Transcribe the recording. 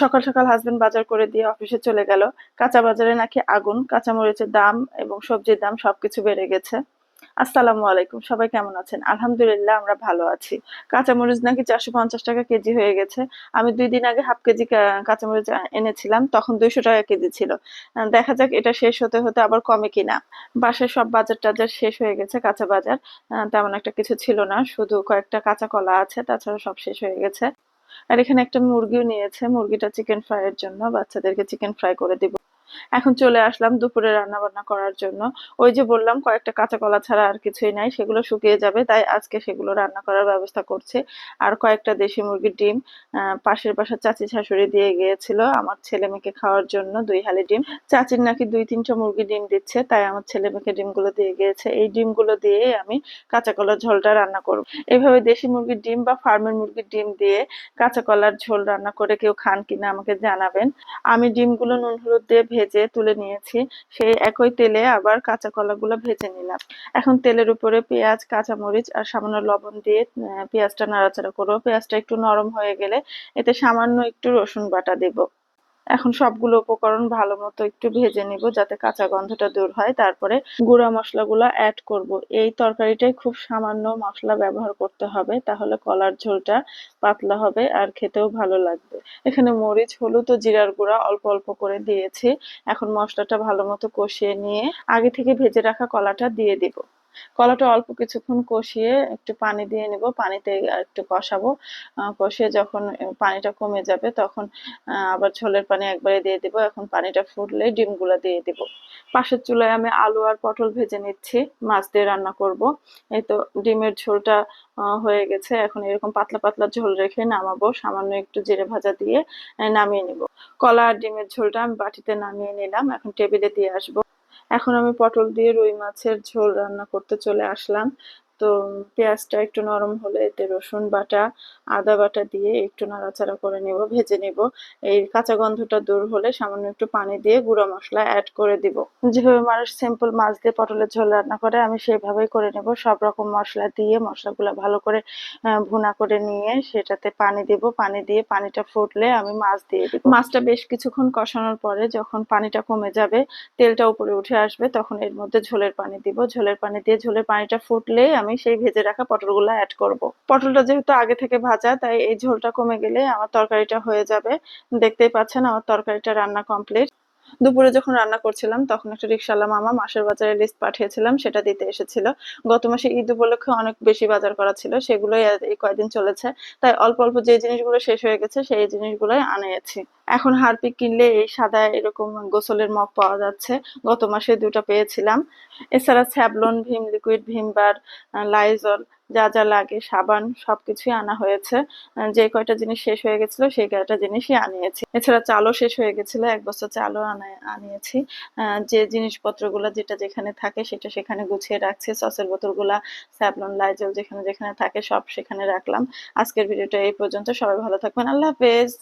সকাল সকাল হাজবেন্ড বাজার করে দিয়ে অফিসে চলে গেল। কাঁচা বাজারে নাকি আগুন কাঁচা মরিচের দাম এবং সবজির দাম সবকিছু বেড়ে গেছে। আসসালামু আলাইকুম, সবাই কেমন আছেন? আলহামদুলিল্লাহ, আমরা ভালো আছি। কাঁচামরিচ নাকি চারশো পঞ্চাশ টাকা কেজি হয়ে গেছে। আমি দুই দিন আগে হাফ কেজি কাঁচামরিচ এনেছিলাম, তখন দুইশো টাকা কেজি ছিল। দেখা যাক এটা শেষ হতে হতে আবার কমে কিনা। বাসায় সব বাজার টাজার শেষ হয়ে গেছে, কাঁচা বাজার তেমন একটা কিছু ছিল না। শুধু কয়েকটা কাঁচা কলা আছে, তাছাড়া সব শেষ হয়ে গেছে। আর এখানে একটা মুরগিও নিয়েছে, মুরগিটা চিকেন ফ্রাই এর জন্য, বাচ্চাদেরকে চিকেন ফ্রাই করে দিব। এখন চলে আসলাম দুপুরে রান্না বান্না করার জন্য। ওই যে বললাম, কয়েকটা কাঁচা কলা ছাড়া আর কিছুই নাই, সেগুলো শুকিয়ে যাবে, তাই আজকে সেগুলো রান্না করার ব্যবস্থা করছি। আর কয়েকটা দেশি মুরগির ডিম পাশের বাসার চাচি শাশুড়ি দিয়ে গিয়েছিল আমার ছেলে মেয়েকে খাওয়ার জন্য, দুই হালি ডিম। চাচির নাকি দুই তিনটা মুরগি ডিম দিচ্ছে, তাই আমার ছেলে মেয়েকে ডিমগুলো দিয়ে গিয়েছে। এই ডিমগুলো দিয়ে আমি কাঁচা কলার ঝোলটা রান্না করব। এইভাবে দেশি মুরগির ডিম বা ফার্মের মুরগির ডিম দিয়ে কাঁচা কলার ঝোল রান্না করে কেউ খান কিনা আমাকে জানাবেন। আমি ডিমগুলো নুন হলুদ দিয়ে তুলে নিয়েছি। সেই একই তেলে আবার কাঁচা কলাগুলো ভেজে নিলাম। এখন তেলের উপরে পেঁয়াজ, কাঁচামরিচ আর সামান্য লবণ দিয়ে পেঁয়াজটা নাড়াচাড়া করব। পেঁয়াজটা একটু নরম হয়ে গেলে এতে সামান্য একটু রসুন বাটা দেব। এখন সবগুলো উপকরণ ভালো মতো একটু ভেজে নিব যাতে কাঁচা গন্ধটা দূর হয়। তারপরে গুঁড়া মশলাগুলো অ্যাড করব। এই তরকারিটাই খুব সামান্য মশলা ব্যবহার করতে হবে, তাহলে কলার ঝোলটা পাতলা হবে আর খেতেও ভালো লাগবে। এখানে মরিচ, হলুদ ও জিরার গুঁড়া অল্প অল্প করে দিয়েছি। এখন মশলাটা ভালো মতো কষিয়ে নিয়ে আগে থেকে ভেজে রাখা কলাটা দিয়ে দিব। কলাটা অল্প কিছুক্ষণ কষিয়ে একটু পানি দিয়ে নিব, পানিতে একটু কষাবো। কষিয়ে যখন পানিটা কমে যাবে তখন আবার ঝোলের পানি একবারে দিয়ে দিব। এখন পানিটা ফুটলে ডিমগুলো দিয়ে দিব। পাশের চুলায় আমি আলু আর পটল ভেজে নিচ্ছি, মাছ দিয়ে রান্না করব। এই তো ডিমের ঝোলটা হয়ে গেছে। এখন এরকম পাতলা পাতলা ঝোল রেখে নামাবো, সামান্য একটু জিরে ভাজা দিয়ে নামিয়ে নিব। কলা আর ডিমের ঝোলটা আমি বাটিতে নামিয়ে নিলাম। এখন টেবিলে দিয়ে আসব। এখন আমি পটল দিয়ে রুই মাছের ঝোল রান্না করতে চলে আসলাম। তো পেঁয়াজটা একটু নরম হলে এতে রসুন বাটা, আদা বাটা দিয়ে একটু নাড়াচাড়া করে নেব, ভেজে নেব। এই কাঁচা গন্ধটা দূর হলে সামান্য একটু পানি দিয়ে গুঁড়ো মশলা অ্যাড করে দিব। যেভাবে মানুষ সিম্পল মাছ দিয়ে পটলের ঝোল রান্না করে, আমি সেভাবেই করে নেব। সব রকম মশলা দিয়ে মশলাগুলো ভালো করে ভুনা করে নিয়ে সেটাতে পানি দিব। পানি দিয়ে পানিটা ফুটলে আমি মাছ দিয়ে দিব। মাছটা বেশ কিছুক্ষণ কষানোর পরে যখন পানিটা কমে যাবে, তেলটা উপরে উঠে আসবে, তখন এর মধ্যে ঝোলের পানি দিব। ঝোলের পানি দিয়ে ঝোলের পানিটা ফুটলে আমি সেই ভেজে রাখা পটলগুলো অ্যাড করব। পটলটা যেহেতু আগে থেকে ভাজা, তাই এই ঝোলটা কমে গেলে আমার তরকারিটা হয়ে যাবে। দেখতেই পাচ্ছেন আমার তরকারিটা রান্না কমপ্লিট দুপুরে যখন রান্না করছিলাম, তখন একটা রিক্সাওয়ালা মামা মাসের বাজারে লিস্ট পাঠিয়েছিলাম, সেটা দিতে এসেছিল। গত মাসে ঈদ উপলক্ষে অনেক বেশি বাজার করা ছিল, সেগুলোই এই কয়দিন চলেছে। তাই অল্প অল্প যে জিনিসগুলো শেষ হয়ে গেছে, সেই জিনিসগুলোই আনিয়েছি। এখন হারপিক কিনলে এই সাদা এরকম গোসলের মগ পাওয়া যাচ্ছে। গত মাসে দুটো পেয়েছিলাম। এছাড়া Savlon Vim liquid Vim bar Lysol যা যা লাগে, সাবান সবকিছুই আনা হয়েছে। যে কয়টা জিনিস শেষ হয়ে গেছিল, সেই কয়টা জিনিসই আনিয়েছি। এছাড়া চালও শেষ হয়ে গেছিল, এক বছর চালও আনা- আনিয়েছি। যে জিনিসপত্রগুলো যেটা যেখানে থাকে সেটা সেখানে গুছিয়ে রাখছি। সসের বোতলগুলা স্যাবলন লাইজল যেখানে যেখানে থাকে সব সেখানে রাখলাম। আজকের ভিডিওটা এই পর্যন্ত। সবাই ভালো থাকবেন। আল্লাহ হাফেজ।